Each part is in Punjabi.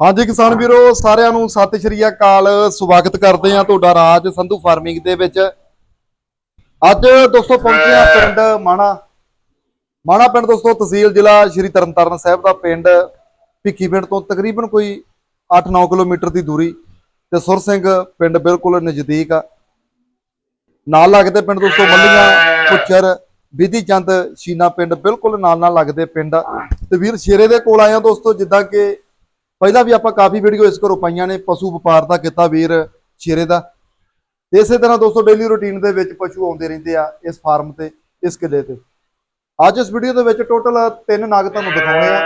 ਹਾਂਜੀ ਕਿਸਾਨ ਵੀਰੋ, ਸਾਰਿਆਂ ਨੂੰ ਸਤਿ ਸ਼੍ਰੀ ਅਕਾਲ। ਸਵਾਗਤ ਕਰਦੇ ਹਾਂ ਤੁਹਾਡਾ ਰਾਜ ਸੰਧੂ ਫਾਰਮਿੰਗ ਦੇ ਵਿੱਚ। ਅੱਜ ਦੋਸਤੋ ਪਹੁੰਚੇ ਹਾਂ ਪਿੰਡ ਮਾਣਾ। ਮਾਣਾ ਪਿੰਡ ਦੋਸਤੋ, ਤਹਿਸੀਲ ਜ਼ਿਲ੍ਹਾ ਸ਼੍ਰੀ ਤਰਨਤਾਰਨ ਸਾਹਿਬ ਦਾ ਪਿੰਡ। ਭਿੱਖੀ ਪਿੰਡ ਤੋਂ ਤਕਰੀਬਨ ਕੋਈ 8-9 ਕਿਲੋਮੀਟਰ ਦੀ ਦੂਰੀ ਤੇ ਸੁਰ ਸਿੰਘ ਪਿੰਡ ਬਿਲਕੁਲ ਨਜ਼ਦੀਕ ਆ। ਨਾਲ ਲੱਗਦੇ ਪਿੰਡ ਦੋਸਤੋ ਮੱਲੀਆਂ ਪੁੱਚਰ ਵਿਧੀ ਚੰਦ, ਸ਼ੀਨਾ ਪਿੰਡ ਬਿਲਕੁਲ ਨਾਲ ਨਾਲ ਲੱਗਦੇ ਪਿੰਡ ਆ। ਤੇ ਵੀਰ, ਸ਼ੇਰੇ ਦੇ ਕੋਲ ਆਇਆ ਦੋਸਤੋ, ਜਿੱਦਾਂ ਕਿ ਪਹਿਲਾਂ ਵੀ ਆਪਾਂ ਕਾਫੀ ਵੀਡੀਓ ਇਸ ਘਰੋਂ ਪਾਈਆਂ ਨੇ, ਪਸ਼ੂ ਵਪਾਰ ਦਾ ਕੀਤਾ ਵੀਰ ਸ਼ੇਰੇ ਦਾ। ਤੇ ਇਸੇ ਤਰ੍ਹਾਂ ਦੋਸਤੋ ਡੇਲੀ ਰੁਟੀਨ ਦੇ ਵਿੱਚ ਪਸ਼ੂ ਆਉਂਦੇ ਰਹਿੰਦੇ ਆ ਇਸ ਫਾਰਮ ਤੇ, ਇਸ ਕਿੱਲੇ ਤੇ। ਅੱਜ ਇਸ ਵੀਡੀਓ ਦੇ ਵਿੱਚ ਟੋਟਲ ਤਿੰਨ ਨਾਗ ਤੁਹਾਨੂੰ ਦਿਖਾਉਣੇ ਆ।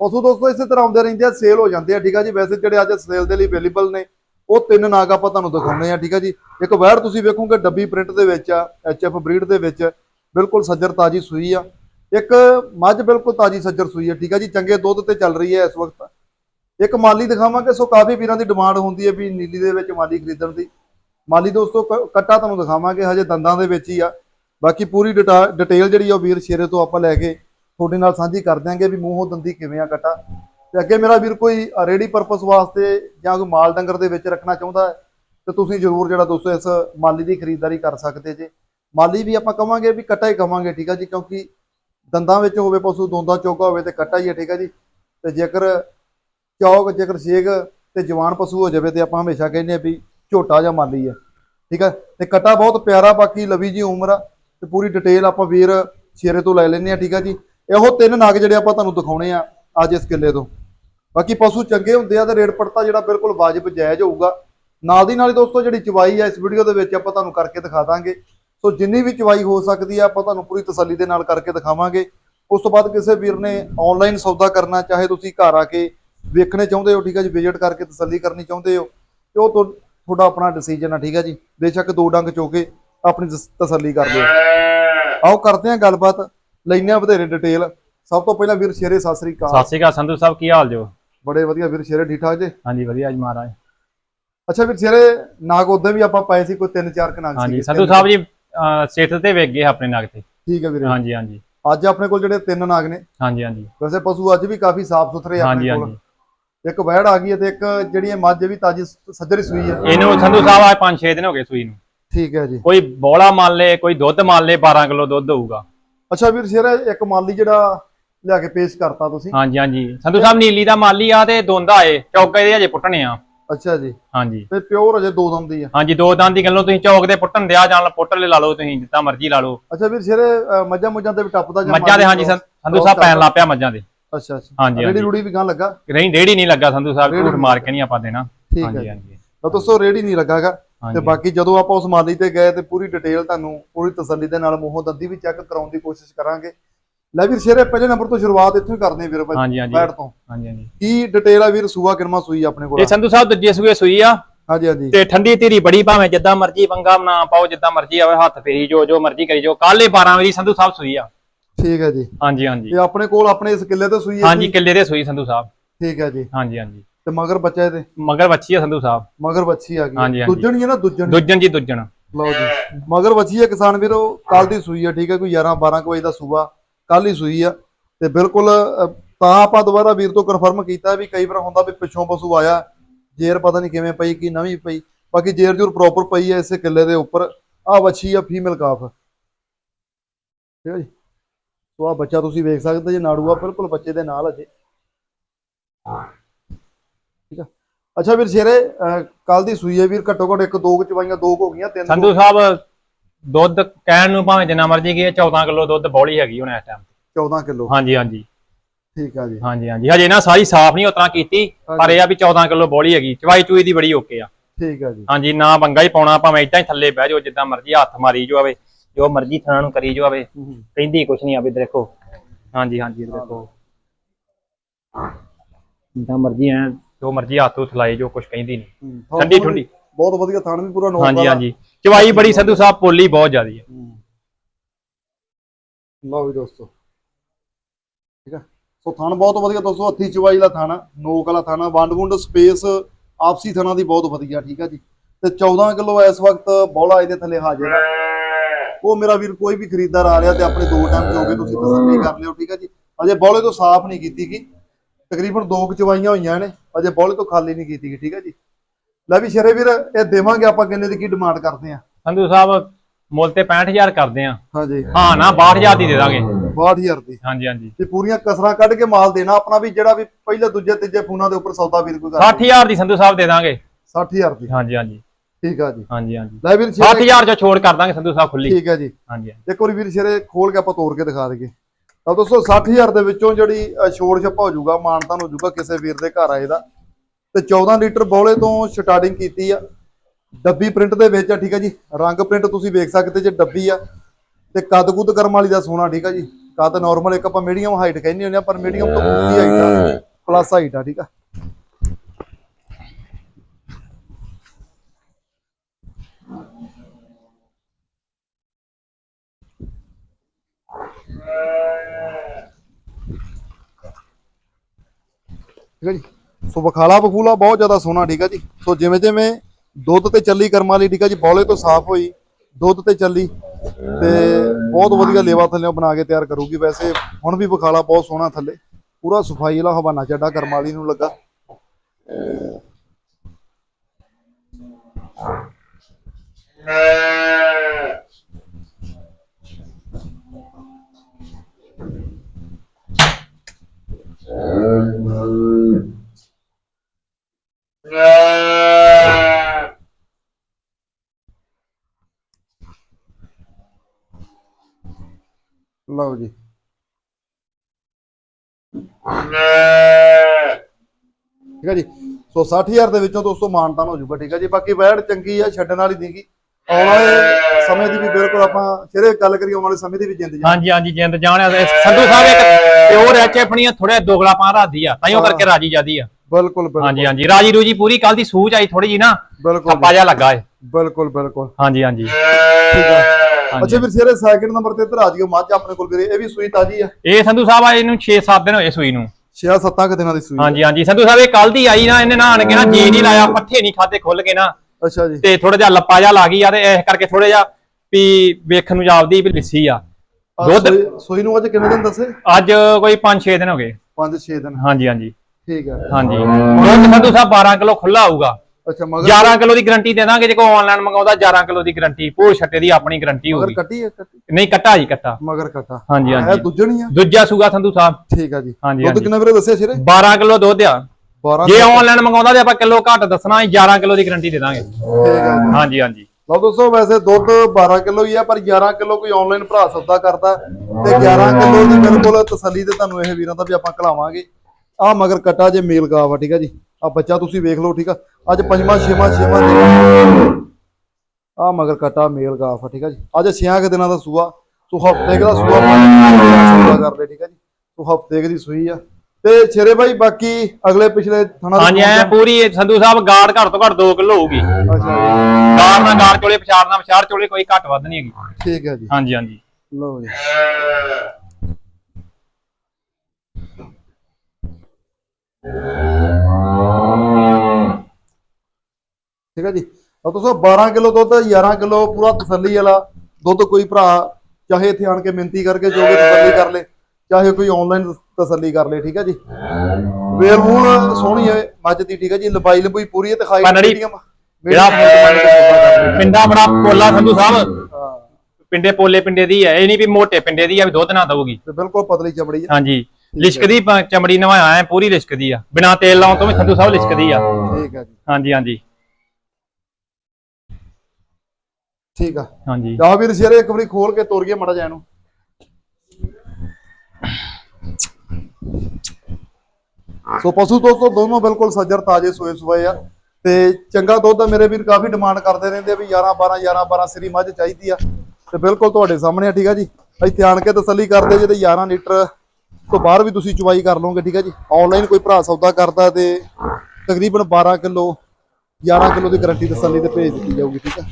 ਪਸ਼ੂ ਦੋਸਤੋ, ਇਸੇ ਤਰ੍ਹਾਂ ਆਉਂਦੇ ਰਹਿੰਦੇ ਆ ਸੇਲ ਹੋ ਜਾਂਦੇ ਆ, ਠੀਕ ਆ ਜੀ? ਵੈਸੇ ਜਿਹੜੇ ਅੱਜ ਸੇਲ ਦੇ ਲਈ ਅਵੇਲੇਬਲ ਨੇ, ਉਹ ਤਿੰਨ ਨਾਗ ਆਪਾਂ ਤੁਹਾਨੂੰ ਦਿਖਾਉਣੇ ਆ, ਠੀਕ ਆ ਜੀ? ਇੱਕ ਵੈੜ ਤੁਸੀਂ ਵੇਖੋਗੇ, ਡੱਬੀ ਪ੍ਰਿੰਟ ਦੇ ਵਿੱਚ ਆ ਐਚਐਫ ਬਰੀਡ ਦੇ ਵਿੱਚ, ਬਿਲਕੁਲ ਸੱਜਰ ਤਾਜੀ ਸੂਈ ਆ। ਇੱਕ ਮੱਝ ਬਿਲਕੁਲ ਤਾਜੀ ਸੱਜਰ ਸੂਈ ਆ, ਠੀਕ ਆ ਜੀ? ਚੰਗੇ ਦੁੱਧ ਤੇ ਚੱਲ ਰਹੀ ਹੈ ਇਸ ਵਕਤ। ਇੱਕ ਮਾਲੀ ਦਿਖਾਵਾਂਗੇ ਸੋ ਕਾਫੀ ਵੀਰਾਂ ਦੀ ਡਿਮਾਂਡ ਹੁੰਦੀ ਹੈ ਵੀ ਨੀਲੀ ਦੇ ਵਿੱਚ ਮਾਲੀ ਖਰੀਦਣ ਦੀ। ਮਾਲੀ ਦੋਸਤੋ ਕੱਟਾ ਤੁਹਾਨੂੰ ਦਿਖਾਵਾਂਗੇ ਹਜੇ ਦੰਦਾਂ ਦੇ ਵਿੱਚ ਹੀ ਆ। ਬਾਕੀ ਪੂਰੀ ਡਿਟਾ- ਡਿਟੇਲ ਜਿਹੜੀ ਆ ਉਹ ਵੀਰ ਸ਼ੇਰੇ ਤੋਂ ਆਪਾਂ ਲੈ ਕੇ ਤੁਹਾਡੇ ਨਾਲ ਸਾਂਝੀ ਕਰ ਦਿਆਂਗੇ ਵੀ ਮੂੰਹੋਂ ਦੰਦੀ ਕਿਵੇਂ ਆ ਕੱਟਾ। ਤੇ ਅੱਗੇ ਮੇਰਾ ਵੀਰ ਕੋਈ ਰੇਡੀ ਪਰਪਸ ਵਾਸਤੇ ਜਾਂ ਕੋਈ ਮਾਲ ਡੰਗਰ ਦੇ ਵਿੱਚ ਰੱਖਣਾ ਚਾਹੁੰਦਾ ਹੈ, ਤੇ ਤੁਸੀਂ ਜਰੂਰ ਜਿਹੜਾ ਦੋਸਤੋ ਇਸ ਮਾਲੀ ਦੀ ਖਰੀਦਦਾਰੀ ਕਰ ਸਕਦੇ ਜੇ। ਮਾਲੀ ਵੀ ਆਪਾਂ ਕਵਾਂਗੇ ਵੀ ਕੱਟਾ ਹੀ ਕਵਾਂਗੇ, ਠੀਕ ਆ ਜੀ, ਕਿਉਂਕਿ ਦੰਦਾਂ ਵਿੱਚ ਹੋਵੇ ਪਸ਼ੂ, ਦੋਂਦਾ ਚੌਕਾ ਹੋਵੇ ਤੇ ਕੱਟਾ ਹੀ ਹੈ ਠੀਕ ਆ ਜੀ। ਤੇ ਜੇਕਰ ਚੌਕ ਜੇਕਰ ਸ਼ੇਕ ਤੇ ਜਵਾਨ ਪਸ਼ੂ ਹੋ ਜਾਵੇ ਤੇ ਆਪਾਂ ਹਮੇਸ਼ਾ ਕਹਿੰਦੇ ਆ ਵੀ ਝੋਟਾ ਜਾਂ ਮਾਲੀ ਆ ਠੀਕ ਆ ਤੇ ਕਟਾ ਬਹੁਤ ਪਿਆਰਾ, ਬਾਕੀ ਲਵੀ ਜੀ ਉਮਰ ਆ ਤੇ ਪੂਰੀ ਡਿਟੇਲ ਆਪਾਂ ਵੀਰ ਸ਼ੇਰੇ ਤੋਂ ਲੈ ਲੈਨੇ ਆ ਠੀਕ ਆ ਜੀ? ਇਹੋ ਤਿੰਨ ਨਗ ਜਿਹੜੇ ਆਪਾਂ ਤੁਹਾਨੂੰ ਦਿਖਾਉਣੇ ਆ ਅੱਜ ਇਸ ਕਿੱਲੇ ਤੋਂ। ਬਾਕੀ ਪਸ਼ੂ ਚੰਗੇ ਹੁੰਦੇ ਆ ਤੇ ਰੇਟ ਪੜਤਾ ਜਿਹੜਾ ਬਿਲਕੁਲ ਵਾਜਬ ਜਾਇਜ਼ ਹੋਊਗਾ। ਨਾਲ ਦੀ ਨਾਲ ਹੀ ਦੋਸਤੋ ਜਿਹੜੀ ਚਵਾਈ ਆ, ਇਸ ਵੀਡੀਓ ਦੇ ਵਿੱਚ ਆਪਾਂ ਤੁਹਾਨੂੰ ਕਰਕੇ ਦਿਖਾ ਦਾਂਗੇ। ਸੋ ਜਿੰਨੀ ਵੀ ਚਵਾਈ ਹੋ ਸਕਦੀ ਆ, ਆਪਾਂ ਤੁਹਾਨੂੰ ਪੂਰੀ ਤਸੱਲੀ ਦੇ ਨਾਲ ਕਰਕੇ ਦਿਖਾਵਾਂਗੇ। ਉਸ ਤੋਂ ਬਾਅਦ ਕਿਸੇ ਵੀਰ ਨੇ ਆਨਲਾਈਨ ਸੌਦਾ ਕਰਨਾ, ਚਾਹੇ ਤੁਸੀਂ ਘਰ ਆ ਕੇ ਵੇਖਣੇ ਚਾਹੁੰਦੇ ਹੋ ਠੀਕ ਹੈ ਜੀ? ਵਿਜ਼ਿਟ ਕਰਕੇ ਤਸੱਲੀ ਕਰਨੀ ਚਾਹੁੰਦੇ ਹੋ ਤੇ ਉਹ ਤੁਹਾ- ਤੁਹਾਡਾ ਆਪਣਾ ਡਿਸੀਜਨ ਆ ਠੀਕ ਹੈ ਜੀ? ਬੇਸ਼ੱਕ ਦੋ ਡੰਗ ਚੋਕੇ ਆਪਣੀ ਤਸ- ਤਸੱਲੀ ਕਰ ਲਿਓ ਆਓ ਕਰਦੇ ਹਾਂ ਗੱਲਬਾਤ ਲੈਨੇ ਆ ਵਧੇਰੇ ਡਿਟੇਲ ਸਭ ਤੋਂ ਪਹਿਲਾਂ ਵੀਰ ਸ਼ੇਰੇ ਸਤਿ ਸ੍ਰੀ ਅਕਾਲ। ਸਤਿ ਸ਼੍ਰੀ ਅਕਾਲ ਸੰਧੂ ਸਾਹਿਬ ਕੀ ਹਾਲ ਜੋ? ਬੜੇ ਵਧੀਆ ਵੀਰ ਸ਼ੇਰੇ ਠੀਕ ਠਾਕ ਜੇ? ਹਾਂਜੀ ਵਧੀਆ ਜੀ ਮਹਾਰਾਜ। ਅੱਛਾ ਵੀਰ ਸ਼ੇਰੇ ਨਾਗ ਉਦੋਂ ਵੀ ਆਪਾਂ ਪਾਏ ਸੀ ਕੋਈ ਤਿੰਨ ਚਾਰ ਕਨਾਗ ਸੀ ਹਾਂਜੀ ਸੰਧੂ ਸਾਹਿਬ ਜੀ ਸਿੱਠ ਤੇ ਵੇਖ ਗਏ ਆਪਣੇ ਨਗ ਤੇ। ਠੀਕ ਹੈ ਵੀਰੇ। ਹਾਂਜੀ ਹਾਂਜੀ। ਅੱਜ ਆਪਣੇ ਕੋਲ ਜਿਹੜੇ ਤਿੰਨ ਨਾਗ ਨੇ। ਹਾਂਜੀ ਹਾਂਜੀ। ਵੈਸੇ ਪਸ਼ੂ ਅੱਜ ਵੀ ਕਾਫੀ ਸਾਫ਼ ਸੁਥਰੇ ਆਪਣੇ ਕੋਲ। ਹਾਂਜੀ। ਇੱਕ ਵਹਿੜ ਆ ਗਈ ਹੈ ਤੇ ਇੱਕ ਜਿਹੜੀ ਇਹ ਮੱਝ ਵੀ ਤਾਜੀ ਸੱਜਰੀ ਸੂਈ ਹੈ। ਇਹਨੂੰ ਸੰਧੂ ਸਾਹਿਬ ਆ 5-6 ਦਿਨ ਹੋ ਗਏ ਸੂਈ ਨੂੰ। ਠੀਕ ਹੈ ਜੀ। ਕੋਈ ਬੋਲਾ ਮੰਨ ਲੇ ਕੋਈ ਦੁੱਧ ਮੰਨ ਲੇ 12 ਕਿਲੋ ਦੁੱਧ ਹੋਊਗਾ। ਅੱਛਾ ਵੀਰ ਸ਼ੇਰੇ ਇੱਕ ਮਾਲੀ ਜਿਹੜਾ ਲਿਆ ਕੇ ਪੇਸ਼ ਕਰਤਾ ਤੁਸੀਂ। ਹਾਂਜੀ ਹਾਂਜੀ। ਸੰਧੂ ਸਾਹਿਬ ਨੀਲੀ ਦਾ ਮਾਲੀ ਆ ਤੇ ਦੋਂਦਾ ਆਏ ਚੌਕੇ ਦੇ ਹਜੇ ਪੁੱਟਣੇ ਆ। ਅੱਛਾ ਜੀ। ਹਾਂਜੀ। ਤੇ ਪਿਓਰ ਅਜੇ ਦੋ ਦਮ ਦੀ ਆ। ਹਾਂਜੀ ਦੋ ਦੰਦ ਦੀ ਗੱਲੋਂ ਤੁਸੀਂ ਚੌਕ ਦੇ ਪੁੱਟਣ ਦਿਆ ਜਾਂ ਪੁੱਟ ਲੈ ਲਾ ਲਓ ਤੁਸੀਂ ਜਿੱਦਾਂ ਮਰਜ਼ੀ ਲਾ ਲਓ। ਅੱਛਾ ਵੀਰ ਸ਼ੇਰੇ ਮੱਝਾਂ ਮੁੱਝਾਂ ਤੇ ਵੀ ਟੱਪਦਾ ਜਾਂ ਮੱਝਾਂ ਦੇ ਹਾਂਜੀ ਸੰਧੂ ਸਾਹਿਬ ਪੈਣ ਲੱਗ ਪਿਆ ਮੱਝਾਂ ਦੇ। ਅੱਛਾ ਅੱਛਾ। ਹਾਂਜੀ ਰੇੜੀ ਹਾਂਜੀ। ਰੂੜੀ ਵੀ ਗਾਂ ਲੱਗਾ? ਨਹੀਂ ਡੇੜੀ ਨਹੀਂ ਲੱਗਾ ਸੰਧੂ ਸਾਹਿਬ ਰੇਹੜੀ ਝੂਠ ਮਾਰ ਕੇ ਨਹੀਂ ਆਪਾਂ ਦੇਣਾ। ਠੀਕ ਹੈ ਹਾਂਜੀ ਜੀ। ਹਾਂਜੀ। ਤਾਂ ਦੋਸਤੋ ਰੇੜੀ ਨਹੀਂ ਲੱਗਾਗਾ। ਤੇ ਹਾਂਜੀ। ਬਾਕੀ ਜਦੋਂ ਆਪਾਂ ਉਸ ਮਾਲੀ ਤੇ ਗਏ ਤੇ ਪੂਰੀ ਡਿਟੇਲ ਤੁਹਾਨੂੰ ਪੂਰੀ ਤਸੱਲੀ ਦੇ ਨਾਲ ਮੂੰਹੋਂ ਦੰਦੀ ਵੀ ਚੈੱਕ ਕਰਾਉਣ ਦੀ ਕੋਸ਼ਿਸ਼ ਕਰਾਂਗੇ। ਲੈ ਵੀਰ ਸ਼ੇਰੇ ਪਹਿਲੇ ਨੰਬਰ ਤੋਂ ਸ਼ੁਰੂਆਤ ਇੱਥੋਂ ਹੀ ਕਰਦੇ ਆ ਵੀਰ ਭਾਈ ਹਾਂਜੀ ਹਾਂਜੀ। ਬੈਠ ਤੋਂ। ਹਾਂਜੀ ਹਾਂਜੀ। ਕੀ ਡਿਟੇਲ ਆ ਵੀਰ? ਸੂਆ ਕਿਰਮਾ ਸੂਈ ਆਪਣੇ ਕੋਲ। ਇਹ ਸੰਧੂ ਸਾਹਿਬ ਦੂਜੇ ਸੂਏ ਸੂਈ ਆ। ਹਾਂਜੀ ਹਾਂਜੀ। ਤੇ ਠੰਡੀ ਧੀਰੀ ਬੜੀ ਭਾਵੇਂ ਜਿੱਦਾਂ ਮਰਜ਼ੀ ਪੰਗਾ ਨਾ ਪਾਓ ਜਿੱਦਾਂ ਮਰਜ਼ੀ ਆਵੇ ਹੱਥ ਫੇਰੀ ਜੋ ਜੋ ਮਰਜ਼ੀ ਕਰੀ ਜੋ। ਕੱਲ ਹੀ 12 ਵਜੇ ਸੰਧੂ ਸਾਹਿਬ ਸੂਈ ਆ। ਠੀਕ ਹੈ ਜੀ। ਹਾਂਜੀ ਹਾਂਜੀ। ਤੇ ਆਪਣੇ ਕੋਲ ਆਪਣੇ ਇਸ ਕਿੱਲੇ ਤੇ ਸੂਈ ਹੈ ਹਾਂਜੀ ਕਿੱਲੇ ਦੇ ਸੂਈ ਸੰਧੂ ਸਾਹਿਬ। ਠੀਕ ਹੈ ਜੀ। ਹਾਂਜੀ ਹਾਂਜੀ। ਤੇ ਮਗਰ ਬੱਚਾ ਇਹਦੇ? ਮਗਰ ਬੱਚੀ ਆ ਸੰਧੂ ਸਾਹਿਬ। ਮਗਰ ਬੱਚੀ ਆ ਗਈ। ਦੁੱਜਣ ਹੀ ਹੈ ਨਾ ਦੁੱਜਣ? ਦੁੱਜਣ ਜੀ ਦੁੱਜਣ। ਲਓ ਜੀ। ਮਗਰ ਬੱਚੀ ਹੈ ਕਿਸਾਨ ਵੀਰੋ ਕੱਲ ਦੀ ਸੂਈ ਹੈ ਠੀਕ ਹੈ ਕੋਈ 11 12 ਕੁ ਵਜੇ ਦਾ ਸੂਆ ਕੱਲ ਹੀ ਸੂਈ ਆ। ਤੇ ਬਿਲਕੁਲ ਤਾਂ ਆਪਾਂ ਦੁਬਾਰਾ ਵੀਰ ਤੋਂ ਕਨਫਰਮ ਕੀਤਾ ਵੀ ਕਈ ਵਾਰ ਹੁੰਦਾ ਵੀ ਪਿੱਛੋਂ ਪਸ਼ੂ ਆਇਆ ਜੇਰ ਪਤਾ ਨਹੀਂ ਕਿਵੇਂ ਪਈ ਕੀ ਨਵੀਂ ਪਈ। ਬਾਕੀ ਜੇਰ ਜੂਰ ਪ੍ਰੋਪਰ ਪਈ ਹੈ ਇਸੇ ਕਿੱਲੇ ਦੇ ਉੱਪਰ। ਆ ਵੱਛੀ ਆ ਫੀਮੇਲ ਕਾਫ ਠੀਕ ਹੈ ਜੀ। ਸੋ ਆ ਬੱਚਾ ਤੁਸੀਂ ਵੇਖ ਸਕਦੇ ਜੇ ਨਾੜੂਆ ਬਿਲਕੁਲ ਬੱਚੇ ਦੇ ਨਾਲ ਅਜੇ ਠੀਕ ਆ? ਅੱਛਾ ਵੀਰ ਸ਼ੇਰੇ ਕੱਲ ਦੀ ਸੂਈ ਹੈ ਵੀਰ ਘੱਟੋ ਘੱਟ ਇੱਕ ਦੋ ਕੁ ਚਵਾਈਆਂ ਦੋ ਕੁ ਹੋ ਗਈਆਂ ਤਿੰਨ ਸੰਧੂ ਸਾਹਿਬ ਦੁੱਧ ਕਹਿਣ ਨੂੰ ਭਾਵੇਂ ਜਿੰਨਾ ਮਰਜ਼ੀ ਕੀ 14 ਕਿਲੋ ਦੁੱਧ ਬੌਲੀ ਹੈਗੀ ਹੁਣ ਇਸ ਟਾਈਮ 14 ਕਿਲੋ? ਹਾਂਜੀ ਹਾਂਜੀ। ਠੀਕ ਆ ਜੀ। ਹਾਂਜੀ ਹਾਂਜੀ। ਹਜੇ ਨਾ ਸਾਰੀ ਸਾਫ਼ ਨਹੀਂ ਉਤਨਾ ਕੀਤੀ ਪਰ ਇਹ ਆ ਵੀ 14 ਕਿਲੋ ਬੌਲੀ ਹੈਗੀ। ਚਵਾਈ ਚੂਈ ਦੀ ਬੜੀ ਓਕੇ ਆ। ਠੀਕ ਆ ਜੀ। ਹਾਂਜੀ ਨਾ ਬੰਗਾ ਹੀ ਪਾਉਣਾ ਭਾਵੇਂ ਇਦਾਂ ਹੀ ਥੱਲੇ ਬਹਿ ਜਾਓ ਜਿੱਦਾਂ ਮਰਜ਼ੀ ਹੱਥ ਮਾਰੀ ਜੋ ਆਵੇ। ਜੋ ਮਰਜ਼ੀ ਥਾਣਾ ਨੂੰ ਕਰੀ ਜੋ ਆਵੇ ਕਹਿੰਦੀ ਕੁਛ ਨਹੀਂ ਆ ਵੀ ਦੇਖੋ। ਹਾਂਜੀ ਹਾਂਜੀ ਦੇਖੋ। ਜਿੱਦਾਂ ਮਰਜ਼ੀ ਐ ਜੋ ਮਰਜ਼ੀ ਹੱਥ ਉਥ ਲਾਏ ਜੋ ਕੁਛ ਕਹਿੰਦੀ ਨਹੀਂ ਹੂੰ, ਠੰਡੀ ਠੁੰਡੀ। ਬਹੁਤ ਵਧੀਆ ਥਾਣ ਵੀ ਪੂਰਾ ਨੋਕ ਹਾਂਜੀ। ਹਾਂਜੀ। ਚਵਾਈ ਬੜੀ ਸੰਧੂ ਸਾਹਿਬ ਪੋਲੀ ਬਹੁਤ ਜ਼ਿਆਦੀ ਹੈ ਹੂੰ। ਲਓ ਵੀ ਦੋਸਤੋ। ਠੀਕ ਆ? ਸੋ ਥਾਣ ਬਹੁਤ ਵਧੀਆ ਦੋਸਤੋ ਹੱਥੀ ਚਵਾਈ ਦਾ ਥਾਣਾ ਨੋਕ ਵਾਲਾ ਥਾਣਾ ਵੰਡ ਵੁੰਡ ਸਪੇਸ ਆਪਸੀ ਥਾਣਾ ਦੀ ਬਹੁਤ ਵਧੀਆ ਠੀਕ ਆ ਜੀ? ਤੇ 14 ਕਿਲੋ ਇਸ ਵਕਤ ਬੌਲਾ ਇਹਦੇ ਥੱਲੇ ਹਾਜ਼ਰ ਆ। ਉਹ ਮੇਰਾ ਵੀਰ ਕੋਈ ਵੀ ਖਰੀਦਦਾਰ ਆ ਰਿਹਾ ਤੇ ਆਪਣੇ ਦੋ ਟਾਈਮ ਜੋਗੇ ਤੁਸੀਂ ਤਸੱਲੀ ਕਰ ਲਿਓ ਠੀਕ ਆ ਜੀ? ਅਜੇ ਬੌਲੇ ਤੋਂ ਸਾਫ਼ ਨਹੀਂ ਕੀਤੀ ਗੀ। ਤਕਰੀਬਨ ਦੋ ਚਵਾਈਆਂ ਹੋਈਆਂ ਨੇ ਅਜੇ ਬੋਲੇ ਤੋਂ ਖਾਲੀ ਨਹੀਂ ਕੀਤੀ ਗਈ ਠੀਕ ਹੈ ਜੀ? ਲੈ ਵੀ ਸ਼ੇਰੇ ਵੀਰ ਇਹ ਦੇਵਾਂਗੇ ਆਪਾਂ ਕਿੰਨੇ ਦੀ ਕੀ ਡਿਮਾਂਡ ਕਰਦੇ ਆ? ਸੰਧੂ ਸਾਹਿਬ ਮੁੱਲ ਤੇ 65000 ਕਰਦੇ ਆ। ਹਾਂਜੀ। ਹਾਂ ਨਾ 62000 ਦੀ ਦੇ ਦਾਂਗੇ। 62000 ਦੀ। ਹਾਂਜੀ ਹਾਂਜੀ। ਤੇ ਪੂਰੀਆਂ ਕਸਰਾਂ ਕੱਢ ਕੇ ਮਾਲ ਦੇਣਾ ਆਪਣਾ ਵੀ ਜਿਹੜਾ ਵੀ ਪਹਿਲੇ ਦੂਜੇ ਤੀਜੇ ਫੋਨਾਂ ਦੇ ਉੱਪਰ ਸੌਦਾ ਵੀਰ ਕੋਈ ਕਰ 60000 ਦੀ ਸੰਧੂ ਸਾਹਿਬ ਦੇ ਦਾਂਗੇ। 60000 ਦੀ। ਹਾਂਜੀ ਹਾਂਜੀ। ਠੀਕ ਆ ਜੀ। ਹਾਂਜੀ ਹਾਂਜੀ। ਲੈ ਵੀਰ ਸ਼ੇਰੇ 8000 ਚ ਛੋੜ ਕਰ ਦਾਂਗੇ ਸੰਧੂ ਸਾਹਿਬ ਖੁੱਲੀ ਠੀਕ ਹੈ ਜੀ। ਹਾਂਜੀ ਹਾਂਜੀ। ਇੱਕ ਵਾਰੀ ਵੀਰ ਸ਼ੇਰੇ ਖੋਲ ਕੇ ਆਪਾਂ ਤੋੜ ਕੇ ਦਿਖਾ ਦਈਏ। ਤਾਂ ਦੋਸਤੋ 60000 ਦੇ ਵਿੱਚੋਂ ਜਿਹੜੀ ਛੋੜ ਛੱਪਾ ਹੋ ਜਾਊਗਾ ਮਾਨਤਾਨ ਹੋ ਜਾਊਗਾ ਕਿਸੇ ਵੀਰ ਦੇ ਘਰ ਆਏ ਦਾ। ਤੇ 14 ਲੀਟਰ ਬੋਲੇ ਤੋਂ ਸਟਾਰਟਿੰਗ ਕੀਤੀ ਆ। ਡੱਬੀ ਪ੍ਰਿੰਟ ਦੇ ਵਿੱਚ ਆ ਠੀਕ ਆ ਜੀ। ਰੰਗ ਪ੍ਰਿੰਟ ਤੁਸੀਂ ਵੇਖ ਸਕਦੇ ਜੇ ਡੱਬੀ ਆ। ਤੇ ਕੱਦ ਕੁੱਦ ਕਰਮ ਵਾਲੀ ਦਾ ਸੋਨਾ ਠੀਕ ਆ ਜੀ। ਕੱਦ ਨਾਰਮਲ ਇੱਕ ਆਪਾਂ ਮੀਡੀਅਮ ਹਾਈਟ ਕਹਿੰਦੇ ਹੁੰਦੇ ਆ ਪਰ ਮੀਡੀਅਮ ਤੋਂ ਪੂਰੀ ਹਾਈਟ ਆ। ਪਲੱਸ ਹਾਈਟ ਆ ਠੀਕ ਆ। ਠੀਕ ਹੈ ਜੀ। ਸੋ ਬਖਾਲਾ ਬਖੂਲਾ ਬਹੁਤ ਜ਼ਿਆਦਾ ਸੋਹਣਾ, ਠੀਕ ਹੈ ਜੀ। ਸੋ ਜਿਵੇਂ ਜਿਵੇਂ ਦੁੱਧ ਤੇ ਚੱਲੀ ਕਰਮਾਂ ਲਈ, ਠੀਕ ਹੈ ਜੀ, ਬੌਲੇ ਤੋਂ ਸਾਫ਼ ਹੋਈ, ਦੁੱਧ ਤੇ ਚੱਲੀ ਤੇ ਬਹੁਤ ਵਧੀਆ ਲੇਵਾ ਥੱਲੇ ਬਣਾ ਕੇ ਤਿਆਰ ਕਰੂਗੀ। ਵੈਸੇ ਹੁਣ ਵੀ ਬਖਾਲਾ ਬਹੁਤ ਸੋਹਣਾ ਥੱਲੇ। ਪੂਰਾ ਸਫ਼ਾਈ ਵਾਲਾ ਹਵਾਨਾ ਚੱਡਾ ਕਰਮਾਲੀ ਨੂੰ ਲੱਗਾ। ਲਓ ਜੀ। ਠੀਕ ਹੈ ਜੀ। ਸੋ 60000 ਦੇ ਵਿੱਚੋਂ ਦੋਸਤੋ ਮਾਨਤਾਨ ਹੋ ਜਾਊਗਾ, ਠੀਕ ਹੈ ਜੀ। ਬਾਕੀ ਵੈੜ ਚੰਗੀ ਆ, ਛੱਡਣ ਵਾਲੀ ਦੀਗੀ ਆਉਣ ਵਾਲੇ ਸਮੇਂ ਦੀ ਵੀ ਬਿਲਕੁਲ ਆਪਾਂ ਜਿਹੜੇ ਗੱਲ ਕਰੀਏ ਆਉਣ ਵਾਲੇ ਸਮੇਂ ਦੀ ਵੀ ਜਿੰਦ ਜਾਨ ਹਾਂਜੀ ਹਾਂਜੀ ਜਿੰਦ ਜਾਣਿਆ ਸੰਧੂ ਸਾਹਿਬ ਇੱਕ ਪਿਓਰ ਐਚ ਆਪਣੀਆਂ ਥੋੜਾ ਦੋਗਲਾ ਪਾ ਰਾਦੀ ਆ ਤਾਈਓ ਕਰਕੇ ਰਾਜੀ ਜਾਦੀ ਆ। ਬਿਲਕੁਲ ਬਿਲਕੁਲ। ਹਾਂਜੀ ਹਾਂਜੀ ਰਾਜੀ ਰੂਜੀ ਪੂਰੀ ਕੱਲ ਦੀ ਸੂਚ ਆਈ ਥੋੜੀ ਜੀ ਨਾ ਬਿਲਕੁਲ। ਥੱਪਾ ਜਿਹਾ ਲੱਗਾ ਏ। ਬਿਲਕੁਲ ਬਿਲਕੁਲ। ਹਾਂਜੀ ਹਾਂਜੀ। ਠੀਕ ਆ। ਅੱਛਾ ਫਿਰ ਸਿਰੇ ਸੈਕਿੰਡ ਨੰਬਰ ਤੇ ਇੱਧਰ ਆ ਜਿਓ ਮੱਝ ਆਪਣੇ ਕੋਲ ਵੀਰੇ ਇਹ ਵੀ ਸੂਈ ਤਾਜੀ ਆ। ਇਹ ਸੰਧੂ ਸਾਹਿਬ ਆ ਇਹਨੂੰ 6-7 ਦਿਨ ਹੋਏ ਸੂਈ ਨੂੰ। 6-7 ਕੁ ਦਿਨਾਂ ਦੀ ਸੂਈ। ਹਾਂਜੀ ਹਾਂਜੀ ਸੰਧੂ ਸਾਹਿਬ ਇਹ ਕੱਲ ਦੀ ਆਈ ਨਾ ਇਹਨੇ ਨਾ ਆਣ ਕੇ ਨਾ ਜੀ ਨਹੀਂ ਲਾਇਆ ਪੱਠੇ ਨਹੀਂ ਖਾਦੇ ਖੁੱਲ ਕੇ ਨਾ। ਅੱਛਾ ਜੀ। ਤੇ ਥੋੜਾ ਜਿਹਾ ਲੱਪਾ ਜਿਹਾ ਲੱਗ ਗਿਆ ਤੇ ਇਸ ਕਰਕੇ ਥੋੜਾ ਜਿਹਾ ਵੀ ਵੇਖਣ ਨੂੰ ਜਾਪਦੀ ਵੀ ਲਿੱਸੀ ਆ। ਦੁੱਧ- ਸੂਈ- ਨੂੰ ਅੱਜ ਕਿੰਨੇ ਦਿਨ ਦੱਸੇ? ਅੱਜ ਕੋਈ 5-6 ਦਿਨ ਹੋ ਗਏ। 5-6 ਦਿਨ। ਹਾਂਜੀ ਹਾਂਜੀ। ਠੀਕ ਆ। ਹਾਂਜੀ। ਦੁੱਧ ਸੰਧੂ ਸਾਹਿਬ 12 ਕਿਲੋ ਖੁੱਲਾ ਆਊਗਾ ਅੱਛਾ ਮਗਰ 11 ਕਿਲੋ ਦੀ ਗਾਰੰਟੀ ਦੇ ਦਾਂਗੇ ਜੇ ਕੋਈ ਆਨਲਾਈਨ ਮੰਗਾਉਂਦਾ 11 ਕਿਲੋ ਦੀ ਗਾਰੰਟੀ ਪੋ ਛੱਟੇ ਦੀ ਆਪਣੀ ਗਾਰੰਟੀ ਮਗਰ ਹੋਊਗੀ। ਕੱਟੀ ਹੈ ਕੱਟੀ? ਨਹੀਂ ਕੱਟਾ ਜੀ ਕੱਟਾ। ਮਗਰ ਕੱਟਾ। ਹਾਂਜੀ ਹੈ ਹਾਂਜੀ ਦੁੱਜਣੀ ਆ? ਦੂਜਾ ਸੂਗਾ ਸੰਧੂ ਸਾਹਿਬ। ਠੀਕ ਆ ਜੀ। ਹਾਂਜੀ, ਦੁੱਧ। ਕਿੰਨਾ ਵੀਰੇ ਦੱਸਿਆ ਸਿਰੇ? 12 ਕਿਲੋ ਦੁੱਧ ਆ। 12 ਜੇ ਆਨਲਾਈਨ ਮੰਗਾਉਂਦਾ ਤੇ ਆਪਾਂ ਕਿਲੋ ਘੱਟ ਦੱਸਣਾ 11 ਕਿਲੋ ਦੀ ਗਾਰੰਟੀ ਦੇ ਦਾਂਗੇ। ਹਾਂਜੀ ਹਾਂਜੀ। ਲਓ ਦੋਸਤੋ ਵੈਸੇ ਦੁੱਧ 12 ਕਿਲੋ ਹੀ ਆ ਪਰ 11 ਕਿਲੋ ਕੋਈ ਆਨਲਾਈਨ ਭਰਾ ਸੌਦਾ ਕਰਦਾ ਤੇ 11 ਕਿਲੋ ਦੀ ਬਿਲਕੁਲ ਤਸੱਲੀ ਤੇ ਤੁਹਾਨੂੰ ਇਹ ਵੀਰਾਂ ਦਾ ਵੀ ਆਪਾਂ ਖਿਲਾਵਾਂਗੇ ਆ ਮਗਰ ਕਟਾ ਜੇ ਮੇਲ ਗਾਵਾ ਠੀਕ ਆ ਜੀ। ਆ ਬੱਚਾ ਤੁਸੀਂ ਵੇਖ ਲਓ ਠੀਕ ਆ। ਅੱਜ ਪੰਜਵਾਂ ਛੇਵਾਂ ਛੇਵਾਂ ਦਿਨ ਆ। ਮਗਰ ਕਟਾ ਮੇਲ ਗਾਵਾ ਠੀਕ ਆ ਜੀ। ਅੱਜ ਛਿਆਂ ਕੁ ਦਿਨਾਂ ਦਾ ਸੂਆ। ਸੋ ਹਫ਼ਤੇ ਦਾ ਸੂਆ ਸੂਆ ਕਰ ਲੈ ਠੀਕ ਆ ਜੀ। ਸੋ ਹਫ਼ਤੇ ਦੀ ਸੂਈ ਆ। ਤੇ ਛੇਰੇ ਬਾਈ ਬਾਕੀ ਅਗਲੇ ਪਿਛਲੇ ਥਣਾ ਹਾਂਜੀ ਐ ਪੂਰੀ ਸੰਧੂ ਸਾਹਿਬ ਗਾੜ ਘੱਟ ਤੋਂ ਘੱਟ 2 ਕਿਲੋ ਹੋਊਗੀ। ਅੱਛਾ ਜੀ। ਗਾੜ ਨਾਲ ਗਾੜ ਚੋਲੇ ਪਛਾੜ ਨਾਲ ਪਛਾੜ ਚੋਲੇ ਕੋਈ ਘੱਟ ਵੱਧ ਨਹੀਂ ਹੈਗੀ। ਠੀਕ ਹੈ ਜੀ। ਹਾਂਜੀ ਹਾਂਜੀ। ਲਓ ਜੀ। ਠੀਕ ਹੈ ਜੀ। ਤਾਂ ਤੁਸੀਂ 12 ਕਿਲੋ ਦੁੱਧ 11 ਕਿਲੋ ਪੂਰਾ ਤਸੱਲੀ ਵਾਲਾ ਦੁੱਧ ਕੋਈ ਭਰਾ ਚਾਹੇ ਇੱਥੇ ਆਣ ਕੇ ਮਿੰਤੀ ਕਰਕੇ ਜੋ ਵੀ ਤਸੱਲੀ ਕਰ ਲੇ। ਚਾਹੇ ਕੋਈ ਆਨਲਾਈਨ ਤਸੱਲੀ ਕਰ ਲੇ ਠੀਕ ਹੈ ਜੀ? ਵੇਲ ਮੂਲ ਸੋਹਣੀ ਹੈ ਮੱਝ ਦੀ ਠੀਕ ਹੈ ਜੀ? ਲੰਬਾਈ ਲੰਬੂਈ ਪੂਰੀ ਹੈ ਤੇ ਖਾਈ ਪਨੜੀ। ਜਿਹੜਾ ਪਿੰਡਾ ਬੜਾ ਪੋਲਾ ਸੰਧੂ ਸਾਹਿਬ। ਪਿੰਡੇ ਪੋਲੇ ਪਿੰਡੇ ਦੀ ਹੈ ਇਹ ਨਹੀਂ ਵੀ ਮੋਟੇ ਪਿੰਡੇ ਦੀ ਆ ਵੀ ਦੁੱਧ ਨਾ ਦਊਗੀ। ਤੇ ਬਿਲਕੁਲ ਪਤਲੀ ਚਮੜੀ ਹੈ ਹਾਂਜੀ। ਲਿਸ਼ਕਦੀ ਪ- ਚਮੜੀ ਨਵਾਇਆ ਐ ਪੂਰੀ ਲਿਸ਼ਕਦੀ ਆ। ਬਿਨਾ ਤੇਲ ਲਾਉਣ ਤੋਂ ਵੀ ਸੰਧੂ ਸਾਹਿਬ ਲਿਸ਼ਕਦੀ ਆ। ਠੀਕ ਹੈ ਜੀ। ਹਾਂਜੀ ਹਾਂਜੀ। ਠੀਕ ਆ। ਹਾਂਜੀ। ਜਾ ਵੀਰ ਸ਼ੇਰੇ ਇੱਕ ਵਾਰੀ ਖੋਲ ਕੇ ਤੋਰੀਏ ਮੜਾ ਜਾ ਇਹਨੂੰ। ਸੋ ਪਸ਼ੂ ਦੋਸਤੋ, ਦੋਨੋਂ ਬਿਲਕੁਲ ਸੱਜਰ ਤਾਜ਼ੇ ਸੋਏ ਸੁਏ ਆ। ਤੇ ਚੰਗਾ ਦੁੱਧ ਮੇਰੇ ਵੀਰ ਕਾਫੀ ਡਿਮਾਂਡ ਕਰਦੇ ਰਹਿੰਦੇ ਵੀ 11 12 11 12 ਸਰੀ ਮੱਝ ਚਾਹੀਦੀ ਆ। ਤੇ ਬਿਲਕੁਲ ਤੁਹਾਡੇ ਸਾਹਮਣੇ ਆ, ਠੀਕ ਆ ਜੀ? ਇੱਥੇ ਆਣ ਕੇ ਤਸੱਲੀ ਕਰਦੇ ਜੇ ਤੇ 11 ਲੀਟਰ ਤੋਂ ਬਾਹਰ ਵੀ ਤੁਸੀਂ ਚੁਵਾਈ ਕਰ ਲਓਗੇ, ਠੀਕ ਆ ਜੀ? ਆਨਲਾਈਨ ਕੋਈ ਭਰਾ ਸੌਦਾ ਕਰਦਾ ਤੇ ਤਕਰੀਬਨ 12 ਕਿਲੋ 11 ਕਿਲੋ ਦੀ ਗਰੰਟੀ ਤਸੱਲੀ ਤੇ ਭੇਜ ਦਿੱਤੀ ਜਾਊਗੀ, ਠੀਕ ਆ?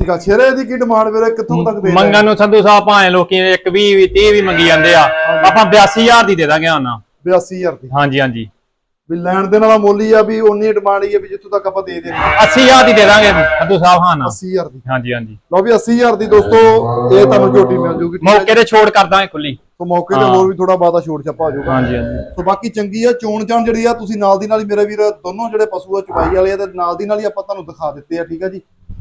ਠੀਕ ਆ ਸ਼ੇਰੇ ਦੀ ਕੀ ਡਿਮਾਂਡ ਵੀਰੇ? ਕਿੱਥੋਂ ਤੱਕ ਦੇ ਮੰਗਾਂ ਨੂੰ ਸੰਧੂ ਸਾਹਿਬ ਭਾਵੇਂ ਲੋਕੀ ਇੱਕ 20 30 ਵੀ ਮੰਗੀ ਜਾਂਦੇ ਆ। ਆਪਾਂ 82000 ਦੀ ਦੇ ਦਾਂਗੇ ਹਾਂ ਨਾ। 82000 ਦੀ। ਹਾਂਜੀ ਹਾਂਜੀ। ਵੀ ਲੈਣ ਦੇ ਨਾਲ ਮੁੱਲ ਹੀ ਆ ਵੀ ਉਨੀ ਡਿਮਾਂਡ ਹੀ ਆ ਵੀ ਜਿੱਥੋਂ ਤੱਕ ਆਪਾਂ ਦੇ ਦੇਣੀ। 80000 ਦੀ ਦੇ ਦਾਂਗੇ ਸੰਧੂ ਸਾਹਿਬ ਹਾਂ ਨਾ 80000 ਦੀ। ਹਾਂਜੀ ਹਾਂਜੀ। ਲਓ ਵੀ 80000 ਦੀ ਦੋਸਤੋ ਇਹ ਤੁਹਾਨੂੰ ਝੋਟੀ ਮਿਲ ਜੂਗੀ। ਮੌਕੇ ਤੇ ਛੋੜ ਕਰ ਦਾਂਗੇ ਖੁੱਲੀ। ਸੋ ਮੌਕੇ ਤੇ ਹੋਰ ਵੀ ਥੋੜਾ ਬਾਤਾ ਛੋਟ ਛੱਪਾ ਹੋ ਜਾਊਗਾ। ਹਾਂਜੀ ਹਾਂਜੀ। ਸੋ ਬਾਕੀ ਚੰਗੀ ਆ ਚੋਣ ਚਾਣ ਜਿਹੜੀ ਆ ਤੁਸੀਂ ਨਾਲ ਦੀ ਨਾਲ ਹੀ ਮੇਰੇ ਵੀਰ ਦੋਨੋਂ ਜਿਹੜੇ ਪਸ਼ੂ ਆ ਚੁਬਾਈ ਵਾਲੇ ਆ ਤੇ ਨਾਲ ਦੀ ਨਾਲ ਹੀ ਆਪਾਂ ਤੁਹਾਨੂੰ ਦਿਖਾ ਦਿੱਤੇ ਆ ਠੀਕ ਆ ਜੀ।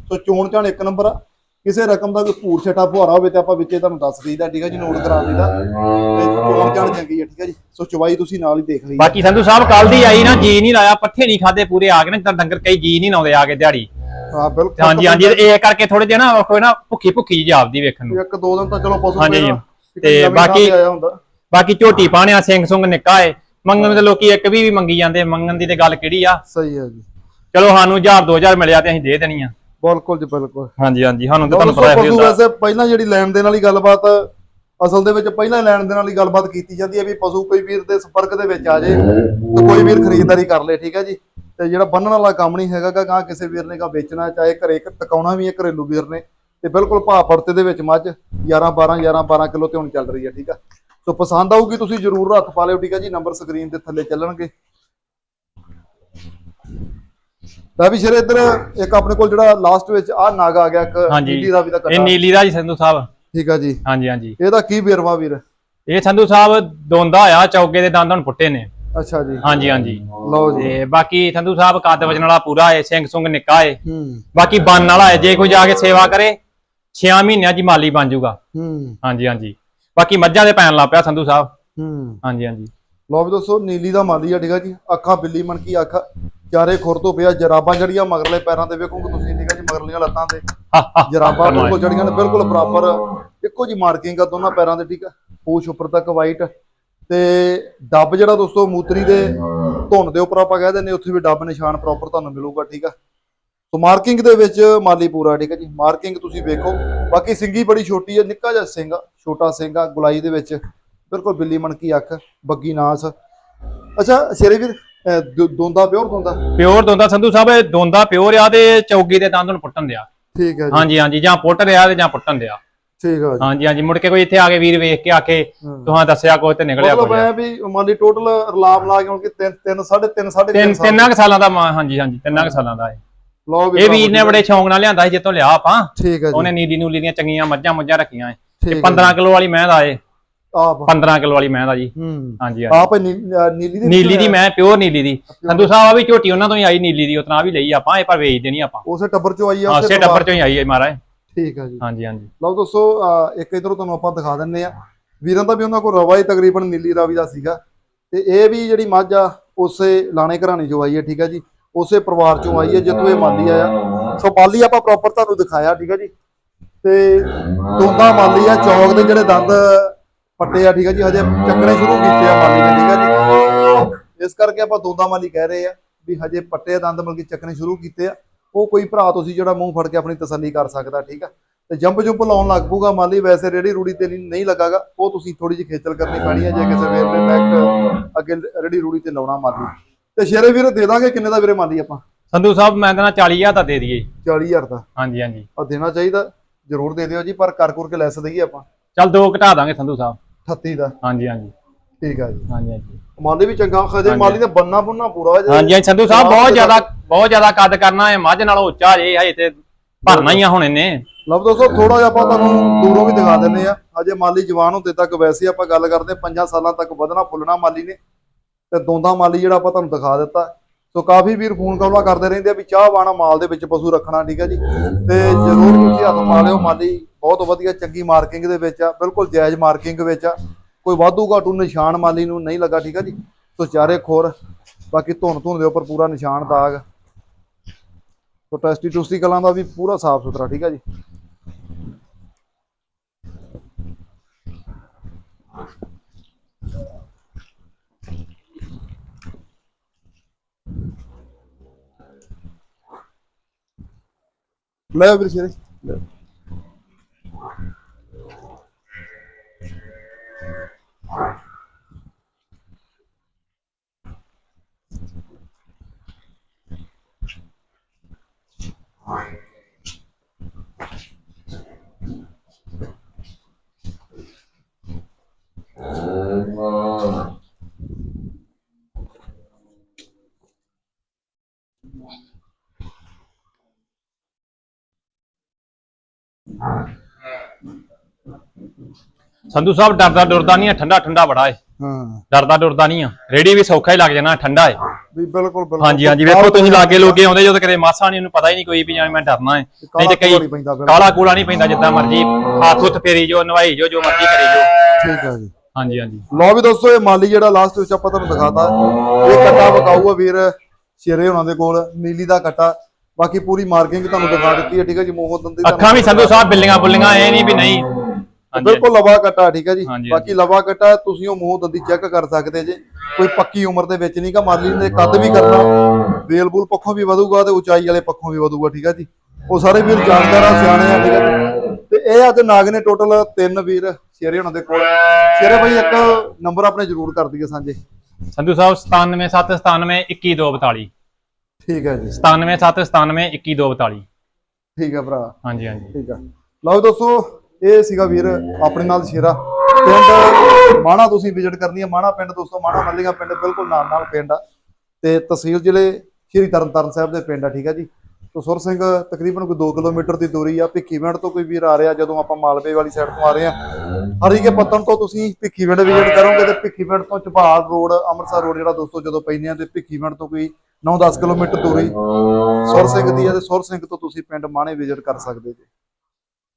ਸੋ ਚੋਣ ਚਾਣ ਇੱਕ ਨੰਬਰ ਆ। ਕਿਸੇ ਰਕਮ ਦਾ ਕੋਈ ਭੂਰ ਛਟਾ ਫੁਹਾਰਾ ਹੋਵੇ ਤੇ ਆਪਾਂ ਵਿੱਚੇ ਤੁਹਾਨੂੰ ਦੱਸ ਦਈਦਾ ਠੀਕ ਆ ਜੀ ਨੋਟ ਕਰਾ ਦਈਦਾ। ਤੇ ਚੋਣ ਚਾਣ ਚੰਗੀ ਆ ਠੀਕ ਆ ਜੀ। ਸੋ ਚੁਬਾਈ ਤੁਸੀਂ ਨਾਲ ਹੀ ਦੇਖ ਲਈ। ਬਾਕੀ ਸੰਧੂ ਸਾਹਿਬ ਕੱਲ ਦੀ ਆਈ ਨਾ ਜੀ ਨਹੀਂ ਲਾਇਆ ਪੱਠੇ ਨਹੀਂ ਖਾਦੇ ਪੂਰੇ ਆ ਗਏ ਨਾ ਤਾਂ ਡੰਗਰ ਕਈ ਜੀ ਨਹੀਂ ਲਾਉਂਦੇ ਆ ਕੇ ਦਿਹਾੜੀ। ਹਾਂ ਬਿਲਕੁਲ। ਹਾਂਜੀ ਹਾਂਜੀ ਇਹ ਕਰਕੇ ਥੋੜੇ ਜਿਹਾ ਨਾ ਉਹ ਨਾ ਭੁੱਖੀ ਭੁੱਖੀ ਜਿਹੀ ਜਾਪਦੀ ਵੇਖਣ ਨੂੰ। ਇੱਕ ਦੋ ਦਿਨ ਤਾਂ ਚਲੋ ਪਸ਼ੂ ਹਾਂਜੀ, ਤੇ ਬਾਕੀ- ਬਾਕੀ ਝੋਟੀ ਪਾਣਿਆ ਸਿੰਘ ਸੁੰਗ ਨਿੱਕਾ ਏ। ਮੰਗਣ ਤੇ ਲੋਕੀ ਇੱਕ ਵੀ ਵੀ ਮੰਗੀ ਜਾਂਦੇ ਮੰਗਣ ਦੀ ਤੇ ਗੱਲ ਕਿਹੜੀ ਆ? ਸਹੀ ਹੈ ਜੀ। ਚਲੋ ਸਾਨੂੰ 1000 2000 ਮਿਲਿਆ ਤੇ ਅਸੀਂ ਦੇ ਦੇਣੀ ਆ। ਬਿਲਕੁਲ ਜੀ ਬਿਲਕੁਲ। ਹਾਂਜੀ ਹਾਂਜੀ ਸਾਨੂੰ ਤਾਂ ਤੁਹਾਨੂੰ ਪਤਾ ਹੀ ਹੁੰਦਾ। ਵੈਸੇ ਪਹਿਲਾਂ ਜਿਹੜੀ ਲੈਣ ਦੇਣ ਵਾਲੀ ਗੱਲਬਾਤ ਅਸਲ ਦੇ ਵਿੱਚ ਪਹਿਲਾਂ ਲੈਣ ਦੇਣ ਵਾਲੀ ਗੱਲਬਾਤ ਕੀਤੀ ਜਾਂਦੀ ਹੈ ਵੀ ਪਸ਼ੂ ਕੋਈ ਵੀਰ ਦੇ ਸੰਪਰਕ ਦੇ ਵਿੱਚ ਆ ਜੇ ਤੇ ਕੋਈ ਵੀਰ ਖਰੀਦਦਾਰੀ ਕਰ ਲੇ ਠੀਕ ਹੈ ਜੀ। ਤੇ ਜਿਹੜਾ ਬੰਨਣ ਵਾਲਾ ਕੰਮ ਨਹੀਂ ਹੈਗਾ ਗਾਂ ਕਿਸੇ ਵੀਰ ਨੇ ਗਾ ਵੇਚਣਾ ਚਾਹੇ ਘਰੇ ਇੱਕ ਟਿਕਾਉਣਾ ਵੀ ਹੈ ਘਰੇਲੂ ਵੀਰ ਨੇ ਤੇ ਬਿਲਕੁਲ ਭਾਅ ਪੜਤੇ ਦੇ ਵਿੱਚ ਮੱਝ 11 12 11 12 ਕਿਲੋ ਤੇ ਹੁਣ ਚੱਲ ਰਹੀ ਹੈ ਠੀਕ ਆ ਸੋ ਪਸੰਦ ਆਊਗੀ ਤੁਸੀਂ ਜਰੂਰ ਹੱਥ ਪਾ ਲਿਓ ਠੀਕ ਹੈ ਜੀ ਨੰਬਰ ਸਕਰੀਨ ਦੇ ਥੱਲੇ ਚੱਲਣਗੇ। ਲੈ ਵੀ ਸ਼ੇਰ ਇੱਧਰ ਇੱਕ ਆਪਣੇ ਕੋਲ ਜਿਹੜਾ ਲਾਸਟ ਵਿੱਚ ਆ ਨਾਗ ਆ ਗਿਆ ਇੱਕ ਨੀਲੀ ਦਾ ਵੀ ਤਾਂ ਇਹ ਕੱਟਾ। ਨੀਲੀ ਦਾ ਜੀ ਸੰਧੂ ਸਾਹਿਬ। ਠੀਕ ਆ ਜੀ। ਹਾਂਜੀ ਹਾਂਜੀ। ਇਹਦਾ ਕੀ ਵੇਰਵਾ ਵੀਰ? ਇਹ ਸੰਧੂ ਸਾਹਿਬ ਦੋਂਦਾ ਆ ਚੌਗੇ ਦੇ ਦੰਦ ਹੁਣ ਪੁੱਟੇ ਨੇ। ਅੱਛਾ ਜੀ। ਹਾਂਜੀ ਹਾਂਜੀ। ਲਓ ਜੀ। ਤੇ ਬਾਕੀ ਸੰਧੂ ਸਾਹਿਬ ਕੱਦ ਵਜਣ ਵਾਲਾ ਪੂਰਾ ਏ ਸਿੰਘ ਸੁੰਗ ਨਿੱਕਾ ਏ। ਬਾਕੀ ਬੰਨ ਵਾਲਾ ਏ ਜੇ ਕੋਈ ਜਾ ਕੇ ਸੇਵਾ ਕਰੇ 6 ਮਹੀਨਿਆਂ ਹੀ ਮਾਲੀ ਬਣ ਜਾਊਗਾ। ਹਾਂਜੀ ਹਾਂਜੀ। ਬਾਕੀ ਮੱਝਾਂ ਦੇ ਪੈਣ ਲੱਗ ਪਿਆ ਸੰਧੂ ਸਾਹਿਬ। ਹਾਂਜੀ ਹਾਂਜੀ। ਲਓ ਵੀ ਦੋਸਤੋ ਨੀਲੀ ਦਾ ਮਾਲੀ ਆ ਠੀਕ ਆ ਜੀ। ਅੱਖਾਂ ਬਿੱਲੀ ਮਣ ਕੀ ਅੱਖ ਚਾਰੇ ਖੁਰ ਤੋਂ ਪਿਆ ਜਰਾਬਾਂ ਜੜੀਆਂ ਮਗਰਲੇ ਪੈਰਾਂ ਤੇ ਵੇਖੋਗੇ ਤੁਸੀਂ ਠੀਕ ਆ ਜੀ ਮਗਰਲੀਆਂ ਲੱਤਾਂ ਤੇ। ਜਰਾਬਾਂ ਬਿਲਕੁਲ ਜੜੀਆਂ ਨੇ ਬਿਲਕੁਲ ਬਰਾਬਰ ਇੱਕੋ ਜੀ ਮਾਰਕਿੰਗ ਆ ਦੋਨਾਂ ਪੈਰਾਂ ਤੇ ਠੀਕ ਆ? ਪੂਛ ਉੱਪਰ ਤੱਕ ਵਾਈਟ ਤੇ ਡੱਬ ਜਿਹੜਾ ਦੋਸਤੋ ਮੂਤਰੀ ਦੇ ਧੁੰਨ ਦੇ ਉੱਪਰ ਆਪਾਂ ਕਹਿ ਦਿੰਦੇ ਉੱਥੇ ਵੀ ਡੱਬ ਨਿਸ਼ਾਨ ਪ੍ਰੋਪਰ ਤੁਹਾਨੂੰ ਮਿਲੂਗਾ ਠੀਕ ਆ? ਸੋ ਮਾਰਕਿੰਗ ਦੇ ਵਿੱਚ ਮਾਲੀ ਪੂਰਾ ਠੀਕ ਹੈ ਜੀ? ਮਾਰਕਿੰਗ ਤੁਸੀਂ ਵੇਖੋ ਬਾਕੀ ਸਿੰਗੀ ਬੜੀ ਛੋਟੀ ਹੈ ਨਿੱਕਾ ਜਿਹਾ ਸਿੰਘ ਆ ਛੋਟਾ ਸਿੰਘ ਆ ਗੁਲਾਈ ਦੇ ਵਿੱਚ। ਬਿਲਕੁਲ ਬਿੱਲੀ ਮਣਕੀ ਅੱਖ ਬੱਗੀ ਨਾਸ। ਅੱਛਾ ਸ਼ੇਰੇ ਵੀਰ ਦੋ- ਦੋਂਦਾ ਪਿਓਰ ਦੋਂਦਾ? ਪਿਓਰ ਦੋਂਦਾ। ਸੰਧੂ ਸਾਹਿਬ ਇਹ ਦੋਂਦਾ ਪਿਓਰ ਆ ਤੇ ਚੌਗੀ ਦੇ ਦੰਦ ਹੁਣ ਪੁੱਟਣ ਦਿਆ। ਠੀਕ ਹੈ ਜੀ। ਹਾਂਜੀ ਹਾਂਜੀ ਜਾਂ ਪੁੱਟ ਰਿਹਾ ਤੇ ਜਾਂ ਪੁੱਟਣ ਦਿਆ। ਠੀਕ ਹੈ ਜੀ। ਹਾਂਜੀ ਹਾਂਜੀ ਮੁੜ ਕੇ ਕੋਈ ਇੱਥੇ ਆ ਕੇ ਵੀਰ ਵੇਖ ਕੇ ਆਕੇ ਹਾਂ। ਤੁਹਾਂ ਦੱਸਿਆ ਕੋਈ ਤੇ ਨਿਕਲਿਆ ਮਤਲਬ ਕੋਈ ਐ ਵੀ ਮੰਨ ਲਈ ਟੋਟਲ ਰਲਾਮ ਲਾ ਕੇ ਹੁਣ ਕਿ 3 3 3.5 ਸਾਢੇ ਤਿੰਨ ਤਿੰਨ ਕੁ ਸਾਲਾਂ ਦਾ ਹਾਂਜੀ ਹਾਂਜੀ ਤਿੰਨਾਂ ਕੁ ਸਾਲਾਂ ਦਾ ਇਹ। ਇਹ ਵੀਰ ਨੇ ਬੜੇ ਸ਼ੌਂਕ ਨਾਲ ਲਿਆਂਦਾ ਸੀ ਜਿੱਤੋਂ ਲਿਆ ਆਪਾਂ। ਠੀਕ ਹੈ ਜੀ। ਉਹਨੇ ਨੀਲੀ ਨੂਲੀ ਦੀਆਂ ਚੰਗੀਆਂ ਮੱਝਾਂ ਮੁੱਝਾਂ ਰੱਖੀਆਂ ਤੇ ਹੈ 15 ਕਿਲੋ ਵਾਲੀ ਮੈਂ ਦਾ ਏ ਆਪ। 15 ਕਿਲੋ ਵਾਲੀ ਮੈਂ ਦਾ ਜੀ। ਹੂੰ। ਹਾਂਜੀ ਹਾਂਜੀ। ਆਪ ਨੀ- ਅਹ ਨੀਲੀ ਦੀ ਨੀਲੀ ਦੀ ਮੈਂ ਪਿਓਰ ਨੀਲੀ ਦੀ। ਸੰਧੂ ਸਾਹਿਬ ਆ ਵੀ ਝੋਟੀ ਉਹਨਾਂ ਤੋਂ ਹੀ ਆਈ ਨੀਲੀ ਦੀ ਉਤਨਾ ਵੀ ਲਈ ਆਪਾਂ ਇਹ ਪਰ ਵੇਚ ਦੇਣੀ ਆਪਾਂ। ਉਸੇ ਟੱਬਰ ਚੋਂ ਆਈ ਆ ਹਾਂ ਸੇ ਟੱਬਰ ਚੋਂ ਹੀ ਆਈ ਹੈ ਮਹਾਰਾਜ। ਠੀਕ ਹੈ ਜੀ। ਹਾਂਜੀ ਹਾਂਜੀ। ਲਓ ਦੋਸਤੋ ਅਹ ਇੱਕ ਇਧਰੋਂ ਤੁਹਾਨੂੰ ਆਪਾਂ ਦਿਖਾ ਦਿੰਨੇ ਆ। ਵੀਰਾਂ ਦਾ ਵੀ ਉਹਨਾਂ ਕੋਲ ਰਵਾ ਹੀ ਤਕਰੀਬਨ ਨੀਲੀ ਰਾਵੀ ਦਾ ਸੀਗਾ। ਤੇ ਇਹ ਵੀ ਜਿਹੜੀ ਮੱਝ ਆ ਉਸੇ ਲਾਣੇ ਘਰਾਣੇ ਚੋਂ ਆਈ ਹੈ ਠੀਕ ਹੈ ਜੀ। ਉਸੇ ਪਰਿਵਾਰ ਚੋਂ ਆਈ ਹੈ ਜਿੱਥੋਂ ਇਹ ਮਾਲੀ ਆਇਆ। ਸੋ ਮਾਲੀ ਆਪਾਂ ਪ੍ਰੋਪਰ ਤੁਹਾਨੂੰ ਦਿਖਾਇਆ ਠੀਕ ਹੈ ਜੀ। ਤੇ ਦੋਂਦਾ ਮਾਲੀ ਆ ਚੌਕ ਦੇ ਜਿਹੜੇ ਦੰਦ ਪੱਟੇ ਆ ਠੀਕ ਹੈ ਜੀ ਹਜੇ ਚੱਕਣੇ ਸ਼ੁਰੂ ਕੀਤੇ ਆ ਮਾਲੀ ਨੇ ਠੀਕ ਹੈ ਜੀ। ਇਸ ਕਰਕੇ ਆਪਾਂ ਦੋਂਦਾ ਮਾਲੀ ਕਹਿ ਰਹੇ ਆ ਵੀ ਹਜੇ ਪੱਟੇ ਦੰਦ ਮਤਲਬ ਕਿ ਚੱਕਣੇ ਸ਼ੁਰੂ ਕੀਤੇ ਆ। ਉਹ ਕੋਈ ਭਰਾ ਤੁਸੀਂ ਜਿਹੜਾ ਮੂੰਹ ਫੜ ਕੇ ਆਪਣੀ ਤਸੱਲੀ ਕਰ ਸਕਦਾ ਠੀਕ ਆ। ਤੇ ਜੰਪ ਜੰਪ ਲਾਉਣ ਲੱਗ ਪੂਗਾ ਮਾਲੀ ਵੈਸੇ ਰੇੜੀ ਰੂੜੀ ਤੇ ਨਹੀਂ ਲੱਗਾਗਾ ਉਹ ਤੁਸੀਂ ਥੋੜੀ ਜਿਹੀ ਖੇਚਲ ਕਰਨੀ ਪੈਣੀ ਹੈ ਜੇ ਕਿਸੇ ਵੀਰ ਨੇ ਬੈਕ ਅੱਗੇ ਰੇੜੀ ਰੂੜੀ ਤੇ ਲਾਉਣਾ ਮਾਲੀ ਤੇ ਸ਼ੇਰੇ ਵੀਰ ਦੇ ਦਾਂਗੇ ਕਿੰਨੇ ਦਾ ਵੀਰੇ ਮਾਲੀ ਆਪਾਂ? ਸੰਧੂ ਸਾਹਿਬ ਮੈਂ ਕਹਿੰਦਾ 40000 ਦਾ ਦੇ ਦਈਏ। 40000 ਦਾ। ਹਾਂਜੀ ਹਾਂਜੀ। ਆ ਦੇਣਾ ਚਾਹੀਦਾ ਜ਼ਰੂਰ ਦੇ ਦਿਓ ਜੀ ਪਰ ਕਰ ਕੁਰ ਕੇ ਲੈਸ ਦਈਏ ਆਪਾਂ। ਚੱਲ ਦੋ ਘਟਾ ਦਾਂਗੇ ਸੰਧੂ ਸਾਹਿਬ। 38 ਦਾ? ਹਾਂਜੀ ਹਾਂਜੀ। ਠੀਕ ਆ ਜੀ। ਹਾਂਜੀ ਹਾਂਜੀ। ਮਾਲੀ ਵੀ ਚੰਗਾ ਹਾਂਜੀ। ਮਾਲੀ ਦਾ ਬੰਨਾ ਬੁੰਨਾ ਪੂਰਾ ਹੈ। ਹਾਂਜੀ ਹਾਂਜੀ ਸੰਧੂ ਸਾਹਿਬ ਬਹੁਤ ਜ਼ਿਆਦਾ ਬਹੁਤ ਜ਼ਿਆਦਾ ਕੱਦ ਕਰਨਾ ਹੈ ਮੱਝ ਨਾਲੋਂ ਉੱਚਾ ਜੇ ਹਜੇ ਤੇ ਭਰਨਾ ਹੀ ਆ ਹੁਣ ਇਹਨੇ। ਲਓ ਦੋਸਤੋ ਥੋੜਾ ਜਿਹਾ ਆਪਾਂ ਤੁਹਾਨੂੰ ਦੂਰੋਂ ਵੀ ਦਿਖਾ ਦਿੰਨੇ ਆ ਅਜੇ ਮਾਲੀ ਜਵਾਨ ਹੁੰਦੇ ਤੱਕ ਵੈਸੇ ਆਪਾਂ ਗੱਲ ਕਰਦੇ 5 ਸਾਲਾਂ ਤੱਕ ਵਧਣਾ ਫੁੱਲਣਾ ਮਾਲੀ ਨੇ। ਤੇ ਦੋਂਦਾ ਮਾਲੀ ਜਿਹੜਾ ਆਪਾਂ ਤੁਹਾਨੂੰ ਦਿਖਾ ਦਿੱਤਾ। ਸੋ ਕਾਫੀ ਵੀਰ ਫੋਨ ਕਾਲਾਂ ਕਰਦੇ ਰਹਿੰਦੇ ਆ ਵੀ ਚਾਹ ਵਾਣਾ ਮਾਲ ਦੇ ਵਿੱਚ ਪਸ਼ੂ ਰੱਖਣਾ ਠੀਕ ਹੈ ਜੀ। ਤੇ ਜ਼ਰੂਰ ਤੁਸੀਂ ਹੱਥ ਪਾ ਲਿਓ ਮਾਲੀ। ਬਹੁਤ ਵਧੀਆ ਚੰਗੀ ਮਾਰਕਿੰਗ ਦੇ ਵਿੱਚ ਆ ਬਿਲਕੁਲ ਜਾਇਜ਼ ਮਾਰਕਿੰਗ ਵਿੱਚ ਆ। ਕੋਈ ਵਾਧੂ ਘਾਟੂ ਨਿਸ਼ਾਨ ਮਾਲੀ ਨੂੰ ਨਹੀਂ ਲੱਗਾ ਠੀਕ ਹੈ ਜੀ? ਸੋ ਚਾਰੇ ਖੋਰ ਬਾਕੀ ਧੁਨ ਧੁਨ ਦੇ ਉੱਪਰ ਪੂਰਾ ਨਿਸ਼ਾਨ ਦਾਗ। ਸੋ ਟੈਸਟੀ ਟੂਸਟੀ ਕਲਾਂ ਦਾ ਵੀ ਪੂਰਾ ਸਾਫ਼ ਸੁਥਰਾ ਠੀਕ ਹੈ ਜੀ? ਲੈ ਵੀਰ ਸ਼ੇਰੇ। ਲੈ। All right. ਸੰਧੂ ਸਾਹਿਬ ਡਰਦਾ ਡਰਦਾ ਨਹੀਂ ਆ ਠੰਡਾ ਠੰਡਾ ਬੜਾ ਏ। ਹਾਂ। ਡਰਦਾ ਡਰਦਾ ਨਹੀਂ ਆ। ਰੇੜੀ ਵੀ ਸੌਖਾ ਹੀ ਲੱਗ ਜਾਣਾ ਠੰਡਾ ਏ। ਵੀ ਬਿਲਕੁਲ ਬਿਲਕੁਲ। ਹਾਂਜੀ ਹਾਂਜੀ। ਵੇਖੋ ਤੁਸੀਂ ਲਾਗੇ ਲੋਗੇ ਆਉਂਦੇ ਜਦੋਂ ਕਦੇ ਮਾਸਾ ਨਹੀਂ ਉਹਨੂੰ ਪਤਾ ਹੀ ਨਹੀਂ ਕੋਈ ਵੀ ਜਿਵੇਂ ਮੈਂ ਡਰਨਾ ਏ। ਨਹੀਂ ਤੇ ਕਈ ਕੋਲਾ। ਕਾਲਾ ਨਹੀਂ ਪੈਂਦਾ ਜਿੱਦਾਂ ਮਰਜ਼ੀ ਹੱਥ ਹੁੱਥ ਫੇਰੀ ਜੋ ਨਵਾਈ ਜੋ ਜੋ ਮਰਜ਼ੀ ਕਰੀ ਜੋ। ਠੀਕ ਹੈ ਜੀ। ਹਾਂਜੀ ਹਾਂਜੀ। ਲਓ ਵੀ ਦੋਸਤੋ ਇਹ ਮਾਲੀ ਜਿਹੜਾ ਲਾਸਟ ਵਿੱਚ ਆਪਾਂ ਤੁਹਾਨੂੰ ਦਿਖਾਤਾ। ਇਹ ਕੱਟਾ ਵਿਕਾਊ ਆ ਵੀਰ ਸ਼ੇਰੇ ਉਹਨਾਂ ਦੇ ਕੋਲ ਨੀਲੀ ਦਾ ਕੱਟਾ। ਬਾਕੀ ਪੂਰੀ ਮਾਰਕਿੰਗ ਤੁਹਾਨੂੰ ਦਿਖਾ ਦਿੱਤੀ ਹੈ ਠੀਕ ਹੈ ਜੀ ਮੋਹ ਦੰਦੀ ਅੱਖਾਂ ਵੀ ਸੰਧੂ ਸਾਹਿਬ ਬਿੱਲੀਆਂ ਬੁੱਲੀਆਂ ਇਹ ਨਹੀਂ ਵੀ ਨਹੀਂ। ਬਿਲਕੁਲ ਲਵਾ ਕੱਟਾ ਠੀਕ ਹੈ ਜੀ। ਬਾਕੀ ਲਵਾ ਕੱਟਾ ਤੁਸੀਂ ਉਹ ਮੂੰਹ ਦੰਦੀ ਚੈੱਕ ਕਰ ਸਕਦੇ ਜੇ। ਕੋਈ ਪੱਕੀ ਉਮਰ ਦੇ ਵਿੱਚ ਨਹੀਂਗਾ ਮਾਲੀ ਨੇ ਕੱਦ ਵੀ ਕਰਨਾ। ਵੇਲ ਬੂਲ ਪੱਖੋਂ ਵੀ ਵਧੂਗਾ ਤੇ ਉਚਾਈ ਵਾਲੇ ਪੱਖੋਂ ਵੀ ਵਧੂਗਾ ਠੀਕ ਹੈ ਜੀ। ਉਹ ਸਾਰੇ ਵੀਰ ਜਾਣਕਾਰ ਆ ਸਿਆਣੇ ਆ ਠੀਕ ਹੈ ਤੇ ਇਹ ਅੱਜ ਨਾਗ ਨੇ ਟੋਟਲ ਤਿੰਨ ਵੀਰ ਸ਼ੇਰੇ ਉਹਨਾਂ ਦੇ ਕੋਲ। ਸ਼ੇਰੇ ਭਾਈ ਇੱਕ ਨੰਬਰ ਆਪਣੇ ਜ਼ਰੂਰ ਕਰ ਦਈਏ ਸਾਂਝੇ। ਸੰਧੂ ਸਾਹਿਬ 97797 21242 ਠੀਕ ਹੈ ਜੀ। 97797 21242 ਠੀਕ ਹੈ ਭਰਾ। ਹਾਂਜੀ ਹਾਂਜੀ। ਠੀਕ ਆ ਲਓ ਦੋਸਤੋ ਇਹ ਸੀਗਾ ਵੀਰ ਆਪਣੇ ਨਾਲ ਸ਼ੇਰਾ। ਪਿੰਡ ਮਾਣਾ ਤੁਸੀਂ ਵਿਜ਼ਿਟ ਕਰਨੀ ਹੈ ਮਾਣਾ ਪਿੰਡ ਦੋਸਤੋ, ਮਾਣਾ ਮੱਲੀਆਂ ਪਿੰਡ, ਬਿਲਕੁਲ ਨਾਲ ਨਾਲ ਪਿੰਡ ਆ। ਤੇ ਤਹਿਸੀਲ ਜ਼ਿਲ੍ਹੇ ਸ਼੍ਰੀ ਤਰਨਤਾਰਨ ਸਾਹਿਬ ਦੇ ਪਿੰਡ ਆ, ਠੀਕ ਆ ਜੀ। ਤੋ ਸੁਰ ਸਿੰਘ, ਤਕਰੀਬਨ ਕੋਈ 2 ਕਿਲੋਮੀਟਰ ਦੀ ਦੂਰੀ ਆ ਭਿੱਖੀਵਿੰਡ ਤੋਂ ਕੋਈ ਵੀਰ ਆ ਰਿਹਾ, ਜਦੋਂ ਆਪਾਂ ਮਾਲਵੇ ਵਾਲੀ ਸਾਈਡ ਤੋਂ ਆ ਰਹੇ ਆ। ਹਰੀਕੇ ਪੱਤਨ ਤੋਂ ਤੁਸੀਂ ਭਿੱਖੀਵਿੰਡ ਵਿਜ਼ਿਟ ਕਰੋਗੇ ਤੇ ਭਿੱਖੀਵਿੰਡ ਤੋਂ ਚਪਾਲ ਰੋਡ, ਅੰਮ੍ਰਿਤਸਰ ਰੋਡ ਜਿਹੜਾ ਦੋਸਤੋ ਜਦੋਂ ਪੈਂਦੇ ਆ ਤੇ ਭਿੱਖੀਵਿੰਡ ਤੋਂ ਕੋਈ 9-10 ਕਿਲੋਮੀਟਰ ਦੂਰੀ। ਸੁਰ ਸਿੰਘ ਦੀ ਆ ਤੇ ਸੁਰ ਸਿੰਘ ਤੋਂ ਤੁਸੀਂ ਪਿੰਡ ਮਾਣੇ ਵਿਜ਼ਿਟ ਕਰ ਸਕਦੇ ਜੀ।